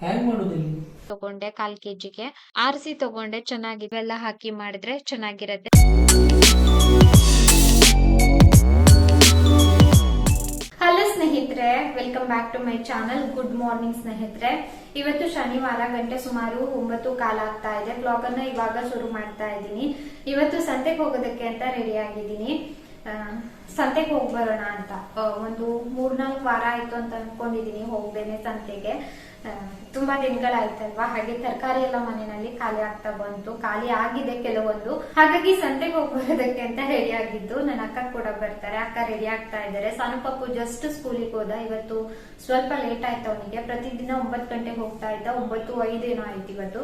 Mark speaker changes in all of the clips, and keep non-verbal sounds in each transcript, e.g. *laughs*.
Speaker 1: ಹ್ಯಾಂಗ್ ಮಾಡುದಿಲ್ಲ.
Speaker 2: ತಗೊಂಡೆ ಕಾಲ್ ಕೆಜಿಗೆ. ಆರಿಸಿ ತಗೊಂಡೆ ಚೆನ್ನಾಗಿ ಬೆಲ್ಲ ಹಾಕಿ ಮಾಡಿದ್ರೆ ಚೆನ್ನಾಗಿರತ್ತೆ.
Speaker 3: ಹಲೋ ಸ್ನೇಹಿತರೆ welcome back to my channel good morning ಸ್ನೇಹಿತರೆ. ಇವತ್ತು ಶನಿವಾರ ಗಂಟೆ ಸುಮಾರು ಒಂಬತ್ತು ಕಾಲ ಆಗ್ತಾ ಇದೆ. ಬ್ಲಾಗ್ ಅನ್ನ ಇವಾಗ ಶುರು ಮಾಡ್ತಾ ಇದ್ದೀನಿ. ಇವತ್ತು ಸಂತೆಗೆ ಹೋಗೋದಕ್ಕೆ ಅಂತ ರೆಡಿ ಆಗಿದ್ದೀನಿ. ಸಂತೆಗೆ ಹೋಗಿ ಬರೋಣ ಅಂತ. ಒಂದು ಮೂರ್ನಾಲ್ಕು ವಾರ ಆಯ್ತು ಅಂತ ಅನ್ಕೊಂಡಿದೀನಿ ಹೋಗ್ದೇನೆ ಸಂತೆಗೆ. ತುಂಬಾ ದಿನಗಳಾಯ್ತಲ್ವಾ? ಹಾಗೆ ತರಕಾರಿ ಎಲ್ಲ ಮನೆಯಲ್ಲಿ ಖಾಲಿ ಆಗ್ತಾ ಬಂತು. ಖಾಲಿ ಆಗಿದೆ ಕೆಲವೊಂದು. ಹಾಗಾಗಿ ಸಂತೆಗೆ ಹೋಗಿ ಬರೋದಕ್ಕೆ ಅಂತ ರೆಡಿ ಆಗಿದ್ದು ನನ್ನ ಅಕ್ಕ ಕೂಡ ಬರ್ತಾರೆ. ಅಕ್ಕ ರೆಡಿ ಆಗ್ತಾ ಇದ್ದಾರೆ. ಸಣ್ಣ ಪಪ್ಪು ಜಸ್ಟ್ ಸ್ಕೂಲಿಗೆ ಹೋದ. ಇವತ್ತು ಸ್ವಲ್ಪ ಲೇಟ್ ಆಯ್ತು ಅವನಿಗೆ. ಪ್ರತಿದಿನ ಒಂಬತ್ತು ಗಂಟೆಗೆ ಹೋಗ್ತಾ ಇದ್ದ. ಒಂಬತ್ತು ಐದೇನೋ ಆಯ್ತು ಇವತ್ತು.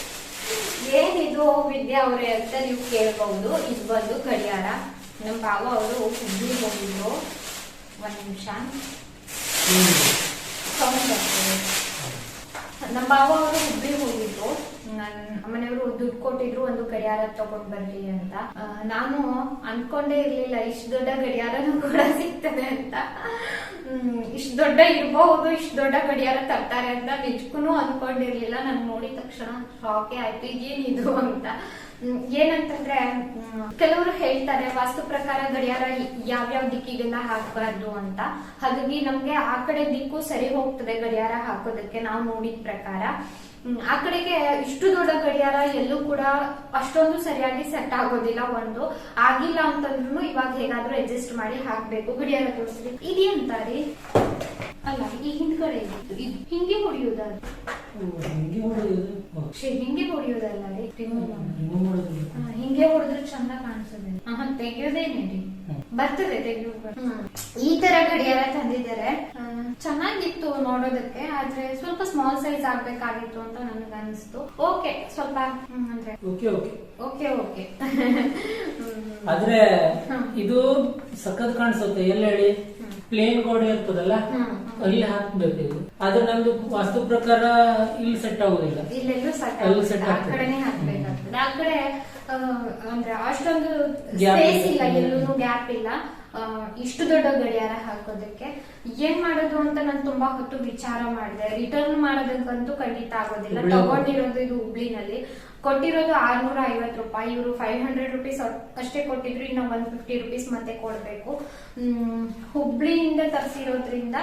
Speaker 3: *laughs* *laughs* ಏನಿದು ವಿದ್ಯಾ ಅವರೇ ಅಂತ ನೀವು ಕೇಳ್ಬಹುದು. ಇದು ಬಂದು ಗಡಿಯಾರ. ನಮ್ಮ ಬಾವ ಅವರು ಹುಬ್ಳಿ ಹೋಗಿದ್ರು ಒಂದ್ ನಿಮಿಷ. ನಮ್ಮ ಬಾವ ಅವರು ಹುಬ್ಳಿ ಹೋಗಿದ್ರು ನನ್ನ ಮನೆಯವರು ದುಡ್ಡು ಕೊಟ್ಟಿದ್ರು, ಒಂದು ಗಡಿಯಾರ ತಗೊಂಡ್ ಬರ್ಲಿ ಅಂತ. ನಾನು ಅನ್ಕೊಂಡೇ ಇರ್ಲಿಲ್ಲ, ಇಷ್ಟು ದೊಡ್ಡ ಗಡಿಯಾರನೂ ಕೂಡ *laughs* ಸಿಗ್ತದೆ ಅಂತ. ಇಷ್ಟು ದೊಡ್ಡ ಇರಬಹುದು, ಇಷ್ಟು ದೊಡ್ಡ ಗಡಿಯಾರ ತರ್ತಾರೆ ಅಂತ ನಿಜಕ್ಕೂ ಅನ್ಕೊಂಡಿರ್ಲಿಲ್ಲ. ನಾನು ನೋಡಿದ ತಕ್ಷಣ, ಶಾಕೆ ಆಯ್ತು ಇದೇನಿದು ಅಂತ. ಏನಂತಂದ್ರೆ ಕೆಲವರು ಹೇಳ್ತಾರೆ ವಾಸ್ತು ಪ್ರಕಾರ ಗಡಿಯಾರ ಯಾವ್ಯಾವ ದಿಕ್ಕಿಗೆಲ್ಲ ಹಾಕಬಾರ್ದು ಅಂತ. ಹಾಗಾಗಿ ನಮ್ಗೆ ಆ ಕಡೆ ದಿಕ್ಕು ಸರಿ ಹೋಗ್ತದೆ ಗಡಿಯಾರ ಹಾಕೋದಕ್ಕೆ ನಾವು ನೋಡಿದ ಪ್ರಕಾರ. ಆ ಕಡೆಗೆ ಇಷ್ಟು ದೊಡ್ಡ ಗಡಿಯಾರ ಎಲ್ಲೂ ಕೂಡ ಅಷ್ಟೊಂದು ಸರಿಯಾಗಿ ಸೆಟ್ ಆಗೋದಿಲ್ಲ ಒಂದು. ಆಗಿಲ್ಲ ಅಂತಂದ್ರು ಇವಾಗ ಹೇಗಾದ್ರೂ ಅಡ್ಜಸ್ಟ್ ಮಾಡಿ ಹಾಕ್ಬೇಕು, ಗಡಿಯಾರ ತೋರಿಸ್ರಿ ಇದೇಂತಾರಿ ಅಲ್ಲ, ಈ ಹಿಂದ್ಗಡೆ ಇದೆ. ಇದು ಹಿಂಗೆ ಹೊಡಿಯೋದಲ್ಲ
Speaker 1: ಹಿಂಗೆ ಹೊಡೆಯೋದು
Speaker 3: ಶ್ರೀ ಹಿಂಗೆ ಹೊಡಿಯೋದಲ್ಲ ರೀ remove ಮಾಡಿ.
Speaker 1: ಹಿಂಗೆ
Speaker 3: ಹಾ, ಹೊಡೆದ್ರೆ ಚಂದ ಕಾಣಿಸ್ತದೆ ಆಹಾ, ತೆಗಿಯೋದೇನೆ ರೀ. ಬರ್ತದೆ ತೆಗಿಯೋ ಈ ತರ ಗಡಿಯಾರ ತಂದಿದ್ದಾರೆ. ಚೆನ್ನಾಗಿತ್ತು ನೋಡೋದಕ್ಕೆ ಆದ್ರೆ ಸ್ವಲ್ಪ ಸ್ಮಾಲ್ ಸೈಜ್ ಆಗ್ಬೇಕಾಗಿತ್ತು ಅಂತ ನನಗೆ ಅನಿಸ್ತು ಓಕೆ ಸ್ವಲ್ಪ ಅಂದ್ರೆ
Speaker 1: ಓಕೆ ಓಕೆ
Speaker 3: ಓಕೆ ಓಕೆ
Speaker 1: ಆದ್ರೆ ಇದು ಸಖತ್ ಕಾಣಿಸುತ್ತೆ. ಎಲ್ಲ ಹೇಳಿ? ಪ್ಲೇನ್ ಗೋಡೆ ಇರ್ತದಲ್ಲ. ಅಲ್ಲಿ ಹಾಕ್ಬೇಕು ಇದು. ಆದ್ರೆ ನಮ್ದು ವಾಸ್ತು ಪ್ರಕಾರ ಇಲ್ಲಿ ಸೆಟ್ ಆಗುದಿಲ್ಲ.
Speaker 3: ಇಲ್ಲೆಲ್ಲೂ ಸೆಟ್
Speaker 1: ಅಲ್ಲಿ set
Speaker 3: ಆ
Speaker 1: ಆಗ್ತದೆ.
Speaker 3: ಕಡೆನೆ ಹಾಕ್ಬೇಕಾಗ್ತದೆ. ಆ ಕಡೆ ಆ, ಅಂದ್ರೆ ಅಷ್ಟೊಂದು
Speaker 1: Gap
Speaker 3: ಸ್ಪೇಸ್ ಇಲ್ಲ. ಎಲ್ಲೂ ಗ್ಯಾಪ್ ಇಲ್ಲ. ಇಷ್ಟು ದೊಡ್ಡ ಗಡಿಯಾರ ಹಾಕೋದಕ್ಕೆ ಏನ್ ಮಾಡೋದು ಅಂತ ನಾನು ತುಂಬಾ ಹೊತ್ತು ವಿಚಾರ ಮಾಡಿದೆ. ರಿಟರ್ನ್ ಮಾಡೋದಕ್ಕಂತೂ ಖಂಡಿತ ಆಗೋದಿಲ್ಲ. ತಗೊಂಡಿರೋದು ಇದು ಹುಬ್ಳಿನಲ್ಲಿ. ಕೊಟ್ಟಿರೋದು ಆರ್ನೂರ ಐವತ್ತು ರೂಪಾಯಿ. ಇವರು ಫೈವ್ ಹಂಡ್ರೆಡ್ ರುಪೀಸ್ ಅಷ್ಟೇ ಕೊಟ್ಟಿದ್ರು ಇನ್ನ ಒನ್ ಫಿಫ್ಟಿ ರುಪೀಸ್ ಮತ್ತೆ ಕೊಡ್ಬೇಕು. ಹ್ಮ್ ಹುಬ್ಳಿಯಿಂದ ತರಿಸಿರೋದ್ರಿಂದ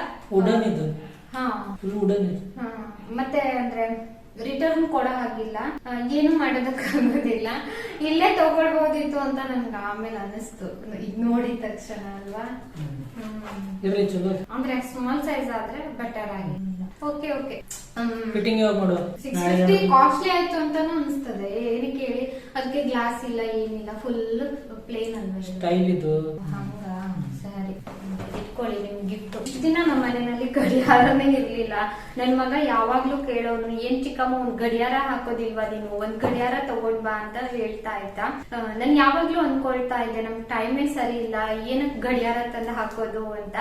Speaker 3: ಹಾ, ಮತ್ತೆ ಅಂದ್ರೆ ರಿಟರ್ನ್ ಕೊಡೋ ಹಾಗಿಲ್ಲ ಏನು ಮಾಡೋದಕ್ಕಾಗೋದಿಲ್ಲ. ಇಲ್ಲೇ ತಗೊಳ್ಬಹುದಿತ್ತು ಅಂತ ನನ್ಗೆ ಆಮೇಲೆ ಅನಿಸ್ತು ಈಗ ನೋಡಿದ ತಕ್ಷಣ ಅಲ್ವಾ? ಅಂದ್ರೆ ಸ್ಮಾಲ್ ಸೈಜ್ ಆದ್ರೆ ಬೆಟರ್ ಆಗಿ. ಓಕೆ ಓಕೆ
Speaker 1: ಫಿಟ್ಟಿಂಗ್ ಯಾವಾಗ ಮಾಡುವ
Speaker 3: ಸಿಕ್ಸ್ ಫಿಫ್ಟಿ ಕಾಸ್ಟ್ಲಿ ಆಯ್ತು ಅಂತಾನು ಅನಿಸ್ತದೆ ಏನಕ್ಕೆ ಹೇಳಿ? ಅದಕ್ಕೆ ಗ್ಲಾಸ್ ಇಲ್ಲ ಏನಿಲ್ಲ. ಫುಲ್ ಪ್ಲೇನ್ ಅಲ್ವಾ?
Speaker 1: ಸ್ಟೈಲ್ ಇದು.
Speaker 3: ಹಂಗ. ಇಟ್ಕೊಳ್ಳಿ ನಿಮ್ ಗಿಫ್ಟ್ ಇಷ್ಟ ದಿನ ನಮ್ಮ ಮನೆಯಲ್ಲಿ ಗಡಿಯಾರನೇ ಇರ್ಲಿಲ್ಲ. ನನ್ ಮಗ ಯಾವಾಗ್ಲೂ ಕೇಳೋನು ಏನ್ ಚಿಕ್ಕಮ್ಮ ಒಂದ್ ಗಡಿಯಾರ ಹಾಕೋದಿಲ್ವಾ ನೀನು? ಒಂದ್ ಗಡಿಯಾರ ತಗೊಂಡ್ ಬಾ ಅಂತ ಹೇಳ್ತಾ ಇದ್ದ. ನನ್ ಯಾವಾಗ್ಲೂ ಅನ್ಕೊಳ್ತಾ ಇದ್ದೆ ನಮ್ ಟೈಮೇ ಸರಿ ಇಲ್ಲ ಏನಕ್ ಗಡಿಯಾರ ತಂದು ಹಾಕೋದು ಅಂತ.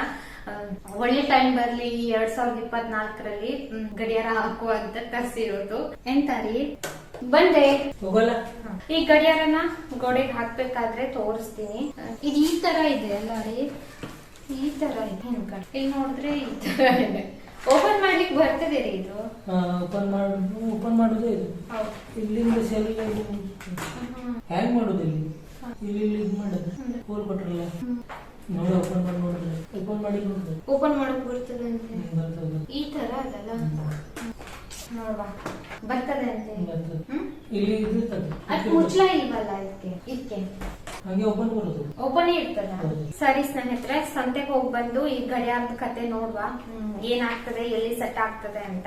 Speaker 3: ಒಳ್ಳೆ ಟೈಮ್ ಬರ್ಲಿ ಎರಡ್ ಸಾವಿರದ ಇಪ್ಪತ್ನಾಲ್ಕರಲ್ಲಿ ಗಡಿಯಾರ ಹಾಕುವ ಅಂತ ಕರ್ಸಿರೋದು ಎಂತ ರೀ ಬಂದೆ.
Speaker 1: ಹೋಗಲ್ಲ.
Speaker 3: ಈ ಗಡಿಯಾರನ ಗೋಡೆಗೆ ಹಾಕ್ಬೇಕಾದ್ರೆ ತೋರಿಸ್ತೀನಿ. ಇದು ಈ ತರ ಇದೆ ಅಲ್ಲ ರೀ ಈ ತರ ಇದೆ ಇಲ್ಲಿ ನೋಡಿದ್ರೆ ಈ ತರ ಇದೆ. ಓಪನ್ ಮಾಡ್ಲಿಕ್ಕೆ ಬರ್ತದೆ ರೀ ಇದು.
Speaker 1: ಓಪನ್ ಮಾಡೋದು ಓಪನ್ ಮಾಡೋದೇ ಇದು. ಇಲ್ಲಿಂದ ಸೆಲ್ ಹ್ಯಾಂಗ್ ಮಾಡೋದು ಇಲ್ಲಿ. ಇಲ್ಲಿ ಇಲ್ಲಿ ಇದು ಮಾಡೋದು ಹೋಲ್ ಕೊಟ್ರಲ್ಲ. ನೋಡಿ ಓಪನ್ ಮಾಡಿ ನೋಡಿದ್ರೆ. ಓಪನ್ ಮಾಡಿ ನೋಡಿದ್ರೆ.
Speaker 3: ಓಪನ್ ಮಾಡಕ್ ಬರ್ತದೆ ಅಂತ. ಈ ತರ ಅದಲ್ಲ ನೋಡ್ವಾ. ಬರ್ತದೆ ಅಂತ
Speaker 1: ಇಲ್ಲಿ ಇದು ಇರ್ತದೆ.
Speaker 3: ಅದು ಮುಚ್ಚಲ ಇಲ್ವಲ್ಲ
Speaker 1: ಓಪನ್ ಮಾಡೋದು
Speaker 3: ಓಪನ್ ಇರ್ತದ. ಸರಿ ಸ್ನೇಹಿತರೆ ಸಂತೆಗೆ ಹೋಗಿ ಬಂದು ಈ ಗಡಿಯಾರದ ಕತೆ ನೋಡುವ? ಏನಾಗ್ತದೆ ಎಲ್ಲಿ ಸೆಟ್ ಆಗ್ತದೆ ಅಂತ.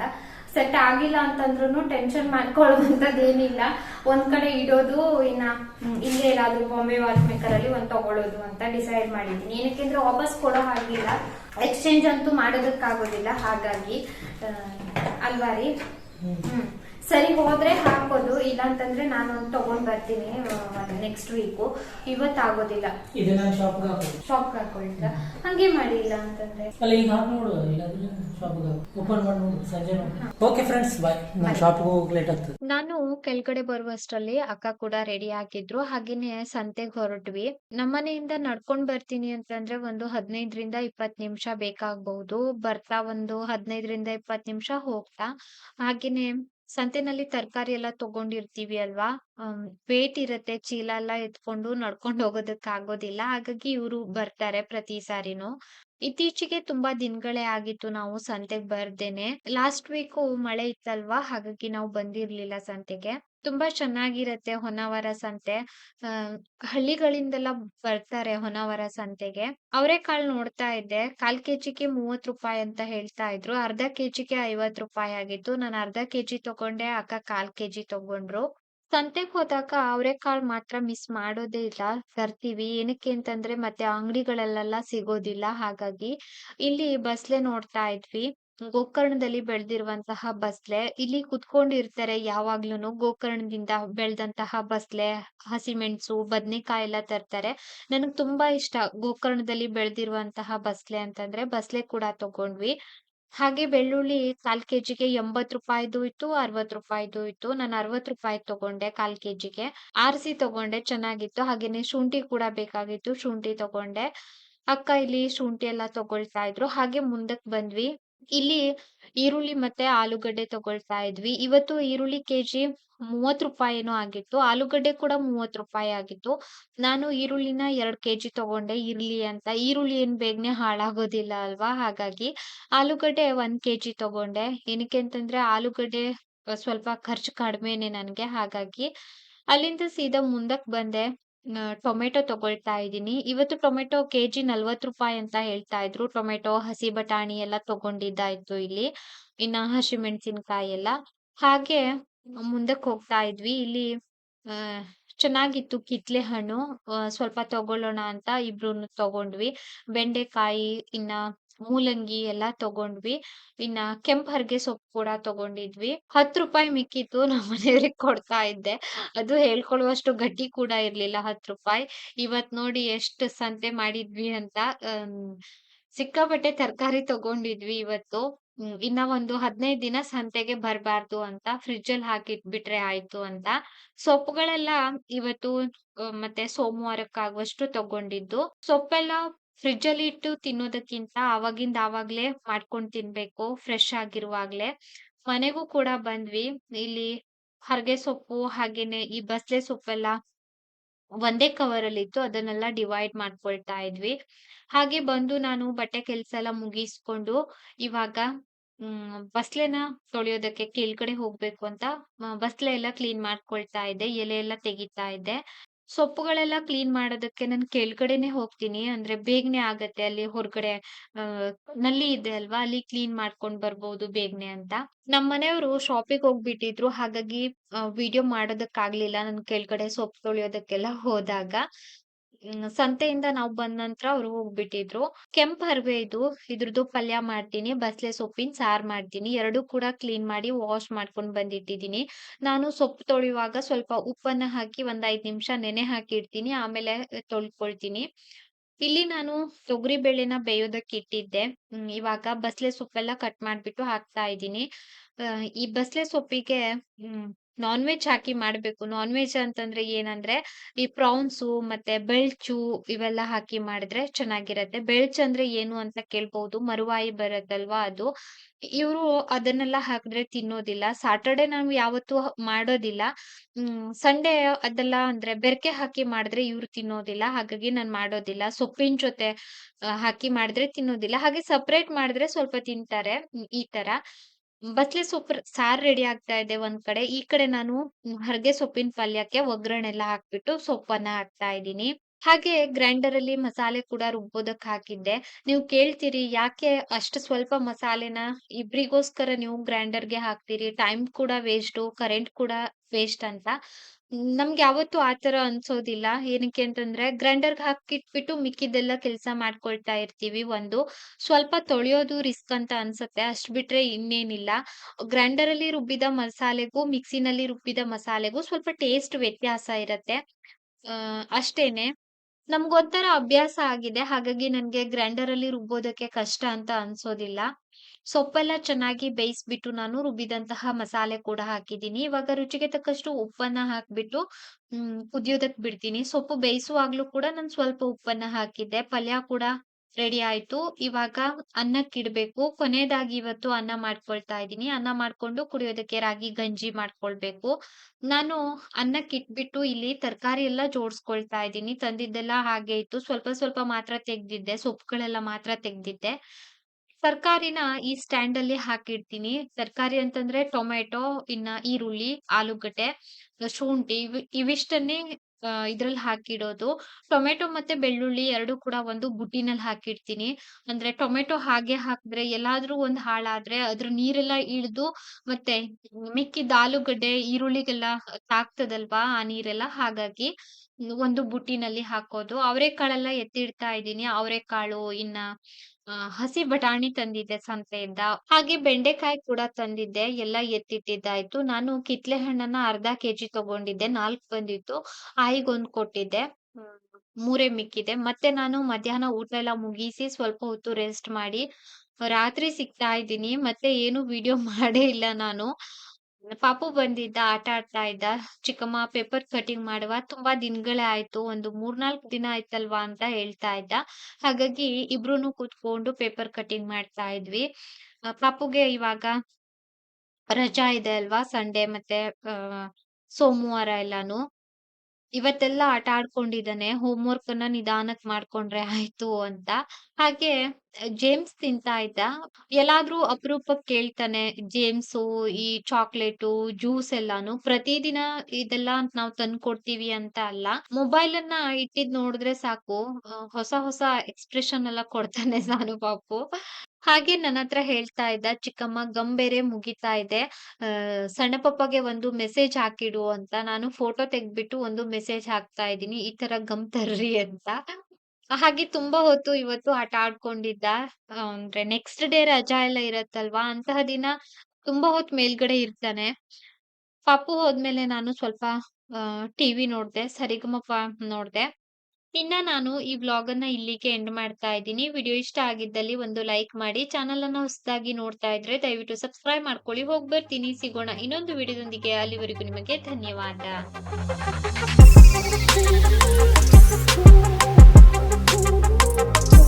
Speaker 3: ಸೆಟ್ ಆಗಿಲ್ಲ ಅಂತಂದ್ರೂ ಟೆನ್ಷನ್ ಮಾಡ್ಕೊಳ್ಳುವಂತದ್ದು ಏನಿಲ್ಲ ಒಂದ್ ಕಡೆ ಇಡೋದು ಇನ್ನ ಇಲ್ಲೇ ಎಲ್ಲಾದ್ರೂ ಬಾಂಬೆ ವಾಚ್ ಮೇಕರ್ ಅಲ್ಲಿ ಒಂದ್ ತಗೊಳ್ಳೋದು ಅಂತ ಡಿಸೈಡ್ ಮಾಡಿದೀನಿ ಏನಕ್ಕೆಂದ್ರೆ ವಾಪಸ್ ಕೊಡೋ ಹಾಗಿಲ್ಲ. ಎಕ್ಸ್ಚೇಂಜ್ ಅಂತೂ ಮಾಡೋದಕ್ಕಾಗೋದಿಲ್ಲ. ಹಾಗಾಗಿ ಅಲ್ವಾರಿ ಅಲ್ವಾ ರೀ?
Speaker 1: ಹ್ಮ್.
Speaker 4: ಸರಿ ಹೋದ್ರೆ ಹಾಕೋದು. ಇಲ್ಲ ಅಂತಂದ್ರೆ ನಾನು ತಗೊಂಡ್ ಬರ್ತೀನಿ ನೆಕ್ಸ್ಟ್ ವೀಕು ಇವತ್ತು ಆಗೋದಿಲ್ಲ ಶಾಪ್ ಹಾಕೊಳ್ತಾ ಹಂಗೆ ಮಾಡಿ ಇಲ್ಲ ಅಂತಂದ್ರೆ
Speaker 1: ಅಲ್ಲ ಈಗ ಹಾಕಿ ನೋಡು ಇಲ್ಲಾಂದ್ರೆ ಶಾಪ್ಗೆ ಓಪನ್ ಮಾಡಿ ನೋಡು. ಸಂಜೆ ಓಕೆ ಫ್ರೆಂಡ್ಸ್ ಬಾಯ್ ನಾನು ಶಾಪ್ಗೆ ಹೋಗಿ ಲೇಟ್ ಆಗ್ತದೆ.
Speaker 3: ನಾನು ಕೆಳಗಡೆ ಬರುವಷ್ಟರಲ್ಲಿ ಅಕ್ಕ ಕೂಡ ರೆಡಿ ಆಗಿದ್ರು. ಹಾಗೇನೆ ಸಂತೆಗೆ ಹೊರಟ್ವಿ. ನಮ್ಮನೆಯಿಂದ ನಡ್ಕೊಂಡ್ ಬರ್ತೀನಿ ಅಂತಂದ್ರೆ ಒಂದು ಹದಿನೈದರಿಂದ ಇಪ್ಪತ್ ನಿಮಿಷ ಬೇಕಾಗಬಹುದು ಬರ್ತಾ ಒಂದು ಹದಿನೈದರಿಂದ ಇಪ್ಪತ್ ನಿಮಿಷ ಹೋಗ್ತಾ. ಹಾಗೇನೆ ಸಂತೆನಲ್ಲಿ ತರಕಾರಿ ಎಲ್ಲ ತಗೊಂಡಿರ್ತೀವಿ ಅಲ್ವಾ? ವೇಟ್ ಇರತ್ತೆ, ಚೀಲ ಎಲ್ಲ ಎತ್ಕೊಂಡು ನಡ್ಕೊಂಡು ಹೋಗೋದಕ್ ಆಗೋದಿಲ್ಲ. ಹಾಗಾಗಿ ಇವರು ಬರ್ತಾರೆ ಪ್ರತಿ ಸಾರಿನೂ. ಇತ್ತೀಚೆಗೆ ತುಂಬಾ ದಿನಗಳೇ ಆಗಿತ್ತು ನಾವು ಸಂತೆಗ್ ಬರ್ದೇನೆ. ಲಾಸ್ಟ್ ವೀಕು ಮಳೆ ಇತ್ತಲ್ವಾ? ಹಾಗಾಗಿ ನಾವು ಬಂದಿರ್ಲಿಲ್ಲ ಸಂತೆಗೆ. ತುಂಬಾ ಚೆನ್ನಾಗಿರತ್ತೆ ಹೊನ್ನಾವರ ಸಂತೆ ಆ, ಹಳ್ಳಿಗಳಿಂದೆಲ್ಲ ಬರ್ತಾರೆ ಹೊನ್ನಾವರ ಸಂತೆಗೆ ಅವರೆಕಾಳು ನೋಡ್ತಾ ಇದ್ದೆ. ಕಾಲ್ ಕೆಜಿಗೆ ಮೂವತ್ ರೂಪಾಯಿ ಅಂತ ಹೇಳ್ತಾ ಇದ್ರು. ಅರ್ಧ ಕೆಜಿಗೆ ಐವತ್ ರೂಪಾಯಿ ಆಗಿತ್ತು. ನಾನು ಅರ್ಧ ಕೆಜಿ ತಗೊಂಡೆ, ಅಕ್ಕ ಕಾಲ್ ಕೆಜಿ ತಗೊಂಡ್ರು. ಸಂತೆಗ್ ಹೋದಾಗ ಅವರೆಕಾಳು ಮಾತ್ರ ಮಿಸ್ ಮಾಡೋದೇ ಇಲ್ಲ. ತರ್ತೀವಿ. ಏನಕ್ಕೆ ಅಂತಂದ್ರೆ ಮತ್ತೆ ಅಂಗಡಿಗಳಲ್ಲೆಲ್ಲ ಸಿಗೋದಿಲ್ಲ. ಹಾಗಾಗಿ ಇಲ್ಲಿ ಬಸ್ಲೆ ನೋಡ್ತಾ ಇದ್ವಿ. ಗೋಕರ್ಣದಲ್ಲಿ ಬೆಳೆದಿರುವಂತಹ ಬಸ್ಲೆ, ಇಲ್ಲಿ ಕುತ್ಕೊಂಡಿರ್ತಾರೆ ಯಾವಾಗ್ಲೂನು ಗೋಕರ್ಣದಿಂದ ಬೆಳೆದಂತಹ ಬಸ್ಲೆ ಹಸಿಮೆಣಸು ಬದನೆಕಾಯಿ ಎಲ್ಲ ತರ್ತಾರೆ. ನನಗ್ ತುಂಬಾ ಇಷ್ಟ ಗೋಕರ್ಣದಲ್ಲಿ ಬೆಳೆದಿರುವಂತಹ ಬಸ್ಲೆ ಅಂತಂದ್ರೆ, ಬಸ್ಲೆ ಕೂಡ ತಗೊಂಡ್ವಿ. ಹಾಗೆ ಬೆಳ್ಳುಳ್ಳಿ ಕಾಲ್ ಕೆಜಿಗೆ ಎಂಬತ್ ರೂಪಾಯಿದು ಇತ್ತು ಅರವತ್ ರೂಪಾಯಿದು ಇತ್ತು. ನಾನು ಅರವತ್ ರೂಪಾಯಿ ತಗೊಂಡೆ ಕಾಲ್ ಕೆಜಿಗೆ. ಆರಿಸಿ ತಗೊಂಡೆ, ಚೆನ್ನಾಗಿತ್ತು. ಹಾಗೇನೆ ಶುಂಠಿ ಕೂಡ ಬೇಕಾಗಿತ್ತು, ಶುಂಠಿ ತಗೊಂಡೆ. ಅಕ್ಕ ಇಲ್ಲಿ ಶುಂಠಿ ಎಲ್ಲ ತಗೊಳ್ತಾ ಇದ್ರು. ಹಾಗೆ ಮುಂದಕ್ ಬಂದ್ವಿ. ಇಲ್ಲಿ ಈರುಳ್ಳಿ ಮತ್ತೆ ಆಲೂಗಡ್ಡೆ ತಗೊಳ್ತಾ ಇದ್ವಿ. ಇವತ್ತು ಈರುಳ್ಳಿ ಕೆಜಿ ಮೂವತ್ ರೂಪಾಯಿ ಏನೋ ಆಗಿತ್ತು. ಆಲೂಗಡ್ಡೆ ಕೂಡ ಮೂವತ್ ರೂಪಾಯಿ ಆಗಿತ್ತು. ನಾನು ಈರುಳ್ಳಿನ ಎರಡ್ ಕೆಜಿ ತಗೊಂಡೆ. ಇರ್ಲಿ ಅಂತ. ಈರುಳ್ಳಿ ಏನ್ ಬೇಗನೆ ಹಾಳಾಗೋದಿಲ್ಲ ಅಲ್ವಾ? ಹಾಗಾಗಿ ಆಲೂಗಡ್ಡೆ ಒಂದ್ ಕೆಜಿ ತಗೊಂಡೆ. ಏನಕ್ಕೆ ಅಂತಂದ್ರೆ ಆಲೂಗಡ್ಡೆ ಸ್ವಲ್ಪ ಖರ್ಚು ಕಡಿಮೆನೆ ನನ್ಗೆ. ಹಾಗಾಗಿ ಅಲ್ಲಿಂದ ಸೀದಾ ಮುಂದಕ್ ಬಂದೆ. ಟೊಮೆಟೊ ತಗೊಳ್ತಾ ಇದ್ದೀನಿ. ಇವತ್ತು ಟೊಮೆಟೊ ಕೆಜಿ ನಲ್ವತ್ ರೂಪಾಯಿ ಅಂತ ಹೇಳ್ತಾ ಇದ್ರು. ಟೊಮೆಟೊ, ಹಸಿ ಬಟಾಣಿ ಎಲ್ಲ ತಗೊಂಡಿದ್ದಾಯ್ತು ಇಲ್ಲಿ. ಇನ್ನ ಹಸಿಮೆಣಸಿನಕಾಯಿ ಎಲ್ಲ. ಹಾಗೆ ಮುಂದಕ್ಕೆ ಹೋಗ್ತಾ ಇದ್ವಿ. ಇಲ್ಲಿ, ಆ, ಚೆನ್ನಾಗಿತ್ತು ಕಿತ್ಲೆ ಹಣ್ಣು. ಸ್ವಲ್ಪ ತಗೊಳ್ಳೋಣ ಅಂತ ಇಬ್ರು ತಗೊಂಡ್ವಿ. ಬೆಂಡೆಕಾಯಿ ಇನ್ನ ಮೂಲಂಗಿ ಎಲ್ಲಾ ತಗೊಂಡ್ವಿ. ಇನ್ನ ಕೆಂಪ್ ಹರ್ಗೆ ಸೊಪ್ಪು ಕೂಡ ತಗೊಂಡಿದ್ವಿ. ಹತ್ತು ರೂಪಾಯಿ ಮಿಕ್ಕಿತ್ತು ನಮ್ಮ ಮನೆಯವ್ರಿಗೆ ಕೊಡ್ತಾ ಇದ್ದೆ. ಅದು ಹೇಳ್ಕೊಳ್ಳುವಷ್ಟು ಗಟ್ಟಿ ಕೂಡ ಇರ್ಲಿಲ್ಲ ಹತ್ತು ರೂಪಾಯಿ. ಇವತ್ ನೋಡಿ ಎಷ್ಟು ಸಂತೆ ಮಾಡಿದ್ವಿ ಅಂತ ಸಿಕ್ಕಾಪಟ್ಟೆ ತರಕಾರಿ ತಗೊಂಡಿದ್ವಿ ಇವತ್ತು. ಇನ್ನ ಒಂದು ಹದಿನೈದು ದಿನ ಸಂತೆಗೆ ಬರಬಾರ್ದು ಅಂತ ಫ್ರಿಡ್ಜ್ ಅಲ್ಲಿ ಹಾಕಿಟ್ಬಿಟ್ರೆ ಆಯ್ತು ಅಂತ. ಸೊಪ್ಪುಗಳೆಲ್ಲ ಇವತ್ತು ಮತ್ತೆ ಸೋಮವಾರಕ್ಕಾಗುವಷ್ಟು ತಗೊಂಡಿದ್ದು. ಸೊಪ್ಪೆಲ್ಲ ಫ್ರಿಡ್ಜ್ ಅಲ್ಲಿ ಇಟ್ಟು ತಿನ್ನೋದಕ್ಕಿಂತ ಆವಾಗಿಂದ ಆವಾಗ್ಲೇ ಮಾಡ್ಕೊಂಡ್ ತಿನ್ಬೇಕು ಫ್ರೆಶ್ ಆಗಿರುವಾಗ್ಲೇ. ಮನೆಗೂ ಕೂಡ ಬಂದ್ವಿ. ಇಲ್ಲಿ ಹರ್ಗೆ ಸೊಪ್ಪು, ಹಾಗೇನೆ ಈ ಬಸ್ಲೆ ಸೊಪ್ಪೆಲ್ಲ ಒಂದೇ ಕವರ್ ಅಲ್ಲಿ ಇತ್ತು. ಅದನ್ನೆಲ್ಲ ಡಿವೈಡ್ ಮಾಡ್ಕೊಳ್ತಾ ಇದ್ವಿ. ಹಾಗೆ ಬಂದು ನಾನು ಬಟ್ಟೆ ಕೆಲ್ಸ ಎಲ್ಲ ಮುಗಿಸ್ಕೊಂಡು ಇವಾಗ, ಹ್ಮ್, ಬಸ್ಲೆನ ತೊಳೆಯೋದಕ್ಕೆ ಕೆಳಗಡೆ ಹೋಗ್ಬೇಕು ಅಂತ ಬಸ್ಲೆ ಎಲ್ಲ ಕ್ಲೀನ್ ಮಾಡ್ಕೊಳ್ತಾ ಇದ್ದೆ. ಎಲೆ ಎಲ್ಲ ತೆಗಿತಾ ಇದ್ದೆ. ಸೊಪ್ಪುಗಳೆಲ್ಲ ಕ್ಲೀನ್ ಮಾಡೋದಕ್ಕೆ ನಾನು ಕೆಳಗಡೆನೆ ಹೋಗ್ತೀನಿ. ಅಂದ್ರೆ ಬೇಗನೆ ಆಗತ್ತೆ ಅಲ್ಲಿ ಹೊರಗಡೆ ನಲ್ಲಿ ಇದೆ ಅಲ್ವಾ, ಅಲ್ಲಿ ಕ್ಲೀನ್ ಮಾಡ್ಕೊಂಡ್ ಬರ್ಬೋದು ಬೇಗನೆ ಅಂತ. ನಮ್ಮ ಮನೆಯವರು ಶಾಪಿಗೆ ಹೋಗ್ಬಿಟ್ಟಿದ್ರು. ಹಾಗಾಗಿ ವಿಡಿಯೋ ಮಾಡೋದಕ್ಕಾಗ್ಲಿಲ್ಲ. ನನ್ ಕೆಳಗಡೆ ಸೊಪ್ಪು ತೊಳೆಯೋದಕ್ಕೆಲ್ಲ ಹೋದಾಗ. ಸಂತೆಯಿಂದ ನಾವು ಬಂದ ನಂತರ ಅವ್ರು ಹೋಗ್ಬಿಟ್ಟಿದ್ರು. ಕೆಂಪ್ ಹರ್ವೆ ಇದು ಇದ್ರದ್ದು ಪಲ್ಯ ಮಾಡ್ತೀನಿ, ಬಸ್ಲೆ ಸೊಪ್ಪಿನ ಸಾರ್ ಮಾಡ್ತೀನಿ, ಎರಡು ಕೂಡ ಕ್ಲೀನ್ ಮಾಡಿ ವಾಶ್ ಮಾಡ್ಕೊಂಡು ಬಂದಿಟ್ಟಿದ್ದೀನಿ. ನಾನು ಸೊಪ್ಪು ತೊಳೆಯುವಾಗ ಸ್ವಲ್ಪ ಉಪ್ಪನ್ನ ಹಾಕಿ ಒಂದ್ ಐದ್ ನಿಮಿಷ ನೆನೆ ಹಾಕಿಡ್ತೀನಿ, ಆಮೇಲೆ ತೊಳ್ಕೊಳ್ತೀನಿ. ಇಲ್ಲಿ ನಾನು ತೊಗರಿ ಬೇಳೆನ ಬೇಯೋದಕ್ಕೆ ಇಟ್ಟಿದ್ದೆ. ಇವಾಗ ಬಸ್ಲೆ ಸೊಪ್ಪೆಲ್ಲ ಕಟ್ ಮಾಡ್ಬಿಟ್ಟು ಹಾಕ್ತಾ ಇದ್ದೀನಿ. ಈ ಬಸ್ಲೆ ಸೊಪ್ಪಿಗೆ ನಾನ್ ವೆಜ್ ಹಾಕಿ ಮಾಡ್ಬೇಕು. ನಾನ್ ವೆಜ್ ಅಂತಂದ್ರೆ ಏನಂದ್ರೆ ಈ ಪ್ರಾನ್ಸು ಮತ್ತೆ ಬೆಳ್ಚು ಇವೆಲ್ಲ ಹಾಕಿ ಮಾಡಿದ್ರೆ ಚೆನ್ನಾಗಿರತ್ತೆ. ಬೆಳ್ಚ್ ಅಂದ್ರೆ ಏನು ಅಂತ ಕೇಳ್ಬಹುದು ಮರುವಾಯಿ ಬರತ್ತಲ್ವಾ ಅದು. ಇವರು ಅದನ್ನೆಲ್ಲ ಹಾಕಿದ್ರೆ ತಿನ್ನೋದಿಲ್ಲ. ಸಾಟರ್ಡೆ ನಾವು ಯಾವತ್ತು ಮಾಡೋದಿಲ್ಲ. ಸಂಡೇ ಅದೆಲ್ಲ ಅಂದ್ರೆ ಬೆರಕೆ ಹಾಕಿ ಮಾಡಿದ್ರೆ ಇವ್ರು ತಿನ್ನೋದಿಲ್ಲ. ಹಾಗಾಗಿ ನಾನ್ ಮಾಡೋದಿಲ್ಲ. ಸೊಪ್ಪಿನ ಜೊತೆ ಹಾಕಿ ಮಾಡಿದ್ರೆ ತಿನ್ನೋದಿಲ್ಲ. ಹಾಗೆ ಸಪ್ರೇಟ್ ಮಾಡಿದ್ರೆ ಸ್ವಲ್ಪ ತಿಂತಾರೆ ಈ ತರ. ಬಸ್ಲೆ ಸೊಪ್ಪು ಸಾರ್ ರೆಡಿ ಆಗ್ತಾ ಇದೆ ಒಂದ್ ಕಡೆ. ಈ ಕಡೆ ನಾನು ಹರ್ಗೆ ಸೊಪ್ಪಿನ ಪಲ್ಯಕ್ಕೆ ಒಗ್ಗರಣೆ ಎಲ್ಲ ಹಾಕ್ಬಿಟ್ಟು ಸೊಪ್ಪನ್ನ ಹಾಕ್ತಾ ಇದ್ದೀನಿ. ಹಾಗೆ ಗ್ರೈಂಡರ್ ಅಲ್ಲಿ ಮಸಾಲೆ ಕೂಡ ರುಬ್ಬೋದಕ್ ಹಾಕಿದ್ದೆ. ನೀವು ಕೇಳ್ತೀರಿ ಯಾಕೆ ಅಷ್ಟು ಸ್ವಲ್ಪ ಮಸಾಲೆನ? ಇಬ್ರಿಗೋಸ್ಕರ ನೀವು ಗ್ರೈಂಡರ್ಗೆ ಹಾಕ್ತೀರಿ. ಟೈಮ್ ಕೂಡ ವೇಸ್ಟ್ ಕರೆಂಟ್ ಕೂಡ ವೇಸ್ಟ್ ಅಂತ. ನಮ್ಗೆ ಯಾವತ್ತೂ ಆತರ ತರ ಅನ್ಸೋದಿಲ್ಲ. ಏನಕ್ಕೆ ಅಂತಂದ್ರೆ, ಗ್ರೈಂಡರ್ಗೆ ಹಾಕಿಟ್ಬಿಟ್ಟು ಮಿಕ್ಕಿದ್ದೆಲ್ಲ ಕೆಲಸ ಮಾಡ್ಕೊಳ್ತಾ ಇರ್ತೀವಿ ಒಂದು. ಸ್ವಲ್ಪ ತೊಳೆಯೋದು ರಿಸ್ಕ್ ಅಂತ ಅನ್ಸುತ್ತೆ. ಅಷ್ಟ್ ಬಿಟ್ರೆ ಇನ್ನೇನಿಲ್ಲ. ಗ್ರೈಂಡರ್ ಅಲ್ಲಿ ರುಬ್ಬಿದ ಮಸಾಲೆಗೂ, ಮಿಕ್ಸಿನಲ್ಲಿ ರುಬ್ಬಿದ ಮಸಾಲೆಗೂ ಸ್ವಲ್ಪ ಟೇಸ್ಟ್ ವ್ಯತ್ಯಾಸ ಇರತ್ತೆ. ಆ, ಅಷ್ಟೇನೆ. ನಮ್ಗೊಂಥರ ಅಭ್ಯಾಸ ಆಗಿದೆ. ಹಾಗಾಗಿ ನನ್ಗೆ ಗ್ರೈಂಡರ್ ಅಲ್ಲಿ ರುಬ್ಬೋದಕ್ಕೆ ಕಷ್ಟ ಅಂತ ಅನ್ಸೋದಿಲ್ಲ. ಸೊಪ್ಪೆಲ್ಲ ಚೆನ್ನಾಗಿ ಬೇಯಿಸ್ಬಿಟ್ಟು ನಾನು ರುಬ್ಬಿದಂತಹ ಮಸಾಲೆ ಕೂಡ ಹಾಕಿದ್ದೀನಿ. ಇವಾಗ ರುಚಿಗೆ ತಕ್ಕಷ್ಟು ಉಪ್ಪನ್ನ ಹಾಕ್ಬಿಟ್ಟು, ಹ್ಮ್, ಕುದಿಯೋದಕ್ ಬಿಡ್ತೀನಿ. ಸೊಪ್ಪು ಬೇಯಿಸುವಾಗ್ಲೂ ಕೂಡ ನಾನು ಸ್ವಲ್ಪ ಉಪ್ಪನ್ನ ಹಾಕಿದ್ದೆ. ಪಲ್ಯ ಕೂಡ ರೆಡಿ ಆಯ್ತು. ಇವಾಗ ಅನ್ನಕ್ಕಿಡ್ಬೇಕು ಕೊನೆಯದಾಗಿ ಇವತ್ತು ಅನ್ನ ಮಾಡ್ಕೊಳ್ತಾ ಇದ್ದೀನಿ. ಅನ್ನ ಮಾಡ್ಕೊಂಡು ಕುಡಿಯೋದಕ್ಕೆ ರಾಗಿ, ಗಂಜಿ ಮಾಡ್ಕೊಳ್ಬೇಕು. ನಾನು ಅನ್ನಕ್ಕಿಟ್ಬಿಟ್ಟು ಇಲ್ಲಿ ತರಕಾರಿ ಎಲ್ಲ ಜೋಡಿಸ್ಕೊಳ್ತಾ ಇದ್ದೀನಿ. ತಂದಿದ್ದೆಲ್ಲ ಹಾಗೆ ಇತ್ತು. ಸ್ವಲ್ಪ ಸ್ವಲ್ಪ ಮಾತ್ರ ತೆಗ್ದಿದ್ದೆ. ಸೊಪ್ಪುಗಳೆಲ್ಲ ಮಾತ್ರ ತೆಗ್ದಿದ್ದೆ. ತರ್ಕಾರಿನ ಈ ಸ್ಟ್ಯಾಂಡ್ ಅಲ್ಲಿ ಹಾಕಿಡ್ತೀನಿ. ತರಕಾರಿ ಅಂತಂದ್ರೆ ಟೊಮೆಟೊ ಇನ್ನ ಈರುಳ್ಳಿ, ಆಲೂಗಡ್ಡೆ, ಶುಂಠಿ ಇವ್, ಇವಿಷ್ಟನ್ನೇ ಇದ್ರಲ್ಲಿ ಹಾಕಿಡೋದು. ಟೊಮೆಟೊ ಮತ್ತೆ ಬೆಳ್ಳುಳ್ಳಿ ಎರಡು ಕೂಡ ಒಂದು ಬುಟ್ಟಿನಲ್ಲಿ ಹಾಕಿಡ್ತೀನಿ. ಅಂದ್ರೆ ಟೊಮೆಟೊ ಹಾಗೆ ಹಾಕಿದ್ರೆ ಎಲ್ಲಾದ್ರೂ ಒಂದ್ ಹಾಳಾದ್ರೆ ಅದ್ರ ನೀರೆಲ್ಲ ಇಳ್ದು ಮತ್ತೆ ಮಿಕ್ಕಿದ ಆಲೂಗಡ್ಡೆ, ಈರುಳ್ಳಿಗೆಲ್ಲ ತಾಗ್ತದಲ್ವಾ ಆ ನೀರೆಲ್ಲ ಹಾಗಾಗಿ ಒಂದು ಬುಟ್ಟಿನಲ್ಲಿ ಹಾಕೋದು. ಅವರೆಕಾಳೆಲ್ಲ ಎತ್ತಿಡ್ತಾ ಇದ್ದೀನಿ. ಅವರೆಕಾಳು, ಇನ್ನ ಹಸಿ ಬಟಾಣಿ ತಂದಿದ್ದೆ ಸಂತೆಯಿಂದ. ಹಾಗೆ ಬೆಂಡೆಕಾಯಿ ಕೂಡ ತಂದಿದ್ದೆ. ಎಲ್ಲ ಎತ್ತಿಟ್ಟಿದ್ದಾಯ್ತು. ನಾನು ಕಿತ್ಲೆ ಹಣ್ಣನ್ನ ಅರ್ಧ ಕೆಜಿ ತಗೊಂಡಿದ್ದೆ. ನಾಲ್ಕು ಬಂದಿತ್ತು. ಆಯಿಗೊಂದ್ ಕೊಟ್ಟಿದ್ದೆ. ಮೂರೇ ಮಿಕ್ಕಿದೆ. ಮತ್ತೆ ನಾನು ಮಧ್ಯಾಹ್ನ ಊಟ ಎಲ್ಲ ಮುಗಿಸಿ ಸ್ವಲ್ಪ ಹೊತ್ತು ರೆಸ್ಟ್ ಮಾಡಿ, ರಾತ್ರಿ ಸಿಗ್ತಾ ಇದ್ದೀನಿ. ಮತ್ತೆ ಏನು ವಿಡಿಯೋ *laughs* ಮಾಡೇ ಇಲ್ಲ ನಾನು. ಪಾಪು ಬಂದಿದ್ದ, ಆಟ ಆಡ್ತಾ ಇದ್ದ, ಚಿಕ್ಕಮ್ಮ ಪೇಪರ್ ಕಟಿಂಗ್ ಮಾಡುವ, ತುಂಬಾ ದಿನಗಳೇ ಆಯ್ತು, ಒಂದು ಮೂರ್ನಾಲ್ಕು ದಿನ ಆಯ್ತಲ್ವಾ ಅಂತ ಹೇಳ್ತಾ ಇದ್ದ. ಹಾಗಾಗಿ ಇಬ್ರುನು ಕೂತ್ಕೊಂಡು ಪೇಪರ್ ಕಟಿಂಗ್ ಮಾಡ್ತಾ ಇದ್ವಿ. ಪಾಪುಗೆ ಇವಾಗ ರಜಾ ಇದೆ ಅಲ್ವಾ ಸಂಡೇ ಮತ್ತೆ ಸೋಮವಾರ ಎಲ್ಲಾನು. ಇವತ್ತೆಲ್ಲ ಆಟ ಆಡ್ಕೊಂಡಿದ್ದಾನೆ ಹೋಮ್ ವರ್ಕ್ ಅನ್ನ ನಿಧಾನಕ್ ಮಾಡ್ಕೊಂಡ್ರೆ ಆಯ್ತು ಅಂತ. ಹಾಗೆ ಜೇಮ್ಸ್ ತಿಂತಾ ಇದ್ದ. ಎಲ್ಲಾದ್ರೂ ಅಪರೂಪಕ್ ಕೇಳ್ತಾನೆ ಜೇಮ್ಸು ಈ ಚಾಕ್ಲೇಟು, ಜ್ಯೂಸ್ ಎಲ್ಲಾನು. ಪ್ರತಿದಿನ ಇದೆಲ್ಲ ನಾವು ತಂದ್ ಕೊಡ್ತೀವಿ ಅಂತ ಅಲ್ಲ. ಮೊಬೈಲ್ ಅನ್ನ ಇಟ್ಟಿದ್ ನೋಡಿದ್ರೆ ಸಾಕು. ಹೊಸ ಹೊಸ ಎಕ್ಸ್ಪ್ರೆಷನ್ ಎಲ್ಲ ಕೊಡ್ತಾನೆ *laughs* ಸಾನು ಪಾಪು. ಹಾಗೆ ನನ್ನ ಹತ್ರ ಹೇಳ್ತಾ ಇದ್ದ, ಚಿಕ್ಕಮ್ಮ, ಗಮ್ ಮುಗಿತಾ ಇದೆ. ಸಣ್ಣ ಪಪ್ಪಗೆ ಒಂದು ಮೆಸೇಜ್ ಹಾಕಿಡು ಅಂತ. ನಾನು ಫೋಟೋ ತೆಗ್ದ್ಬಿಟ್ಟು ಒಂದು ಮೆಸೇಜ್ ಹಾಕ್ತಾ ಇದ್ದೀನಿ. ಈ ತರ ಗಮ್ ತರ್ರಿ ಅಂತ. ಹಾಗೆ ತುಂಬಾ ಹೊತ್ತು ಇವತ್ತು ಆಟ ಆಡ್ಕೊಂಡಿದ್ದ. ಅಂದ್ರೆ ನೆಕ್ಸ್ಟ್ ಡೇ ರಜಾ ಎಲ್ಲ ಇರತ್ತಲ್ವಾ? ಅಂತಹ ದಿನ ತುಂಬಾ ಹೊತ್ತು ಮೇಲ್ಗಡೆ ಇರ್ತಾನೆ. ಪಾಪು ಹೋದ್ಮೇಲೆ ನಾನು ಸ್ವಲ್ಪ ಟಿವಿ ನೋಡ್ದೆ, ಸರಿಗಮಪ ನೋಡ್ದೆ. ಇನ್ನ ನಾನು ಈ ವ್ಲಾಗ್ ಅನ್ನ ಇಲ್ಲಿಗೆ ಎಂಡ್ ಮಾಡ್ತಾ ಇದ್ದೀನಿ. ವಿಡಿಯೋ ಇಷ್ಟ ಆಗಿದ್ದಲ್ಲಿ ಒಂದು ಲೈಕ್ ಮಾಡಿ ಚಾನಲ್ ಅನ್ನ ಹೊಸದಾಗಿ ನೋಡ್ತಾ ಇದ್ರೆ ದಯವಿಟ್ಟು ಸಬ್ಸ್ಕ್ರೈಬ್ ಮಾಡ್ಕೊಳ್ಳಿ. ಹೋಗಿ ಬರ್ತೀನಿ ಸಿಗೋಣ ಇನ್ನೊಂದು ವಿಡಿಯೋದೊಂದಿಗೆ. ಅಲ್ಲಿವರೆಗೂ ನಿಮಗೆ ಧನ್ಯವಾದ.
Speaker 5: Thank you.